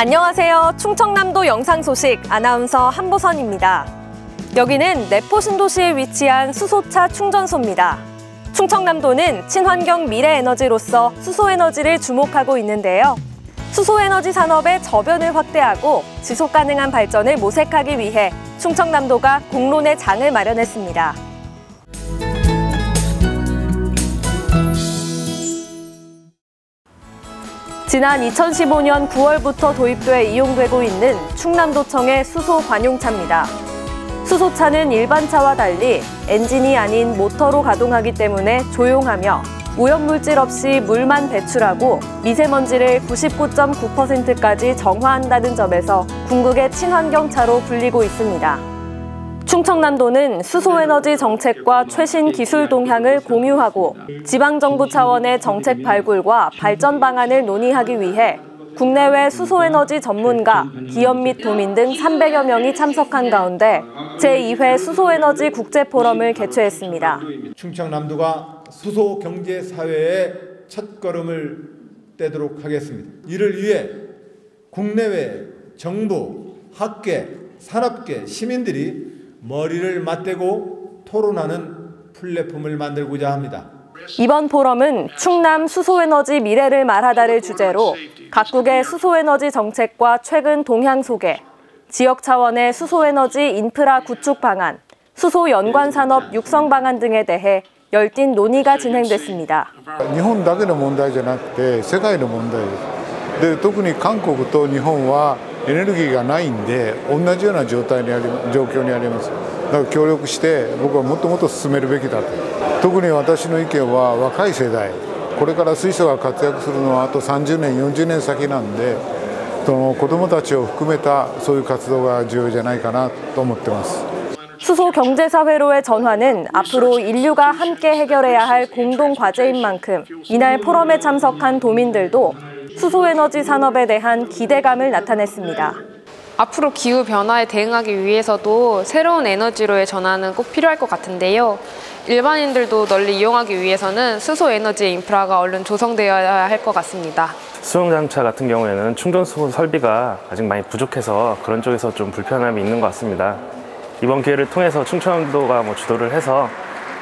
안녕하세요. 충청남도 영상 소식 아나운서 한보선입니다. 여기는 내포 신도시에 위치한 수소차 충전소입니다. 충청남도는 친환경 미래 에너지로서 수소 에너지를 주목하고 있는데요. 수소 에너지 산업의 저변을 확대하고 지속 가능한 발전을 모색하기 위해 충청남도가 공론의 장을 마련했습니다. 지난 2015년 9월부터 도입돼 이용되고 있는 충남도청의 수소 관용차입니다. 수소차는 일반 차와 달리 엔진이 아닌 모터로 가동하기 때문에 조용하며 오염물질 없이 물만 배출하고 미세먼지를 99.9%까지 정화한다는 점에서 궁극의 친환경차로 불리고 있습니다. 충청남도는 수소에너지 정책과 최신 기술 동향을 공유하고 지방정부 차원의 정책 발굴과 발전 방안을 논의하기 위해 국내외 수소에너지 전문가, 기업 및 도민 등 300여 명이 참석한 가운데 제2회 수소에너지 국제포럼을 개최했습니다. 충청남도가 수소 경제 사회의 첫 걸음을 떼도록 하겠습니다. 이를 위해 국내외 정부, 학계, 산업계, 시민들이 머리를 맞대고 토론하는 플랫폼을 만들고자 합니다. 이번 포럼은 충남 수소에너지 미래를 말하다를 주제로 각국의 수소에너지 정책과 최근 동향 소개, 지역 차원의 수소에너지 인프라 구축 방안, 수소 연관 산업 육성 방안 등에 대해 열띤 논의가 진행됐습니다. 日本だけの問題じゃなくて世界の問題で特に韓国と日本は エネルギーがないんで同じような状態にあり状況にありますだから協力して僕はもっともっと進めるべきだと特に私の意見は若い世代これから水素が活躍するのはあと30年40年先なんでその子どもたちを含めたそういう活動が重要じゃないかなと思ってます。 수소 경제사회로의 전환은 앞으로 인류가 함께 해결해야 할 공동 과제인 만큼 이날 포럼에 참석한 도민들도 수소에너지 산업에 대한 기대감을 나타냈습니다. 앞으로 기후 변화에 대응하기 위해서도 새로운 에너지로의 전환은 꼭 필요할 것 같은데요. 일반인들도 널리 이용하기 위해서는 수소 에너지 인프라가 얼른 조성되어야 할 것 같습니다. 수용장차 같은 경우에는 충전소 설비가 아직 많이 부족해서 그런 쪽에서 좀 불편함이 있는 것 같습니다. 이번 기회를 통해서 충청도가 뭐 주도를 해서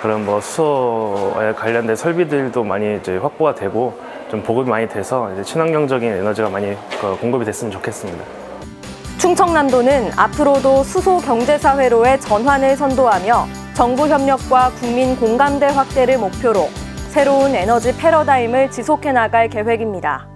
그런 뭐 수소에 관련된 설비들도 많이 이제 확보가 되고 좀 보급이 많이 돼서 이제 친환경적인 에너지가 많이 그 공급이 됐으면 좋겠습니다. 충청남도는 앞으로도 수소 경제사회로의 전환을 선도하며 정부 협력과 국민 공감대 확대를 목표로 새로운 에너지 패러다임을 지속해 나갈 계획입니다.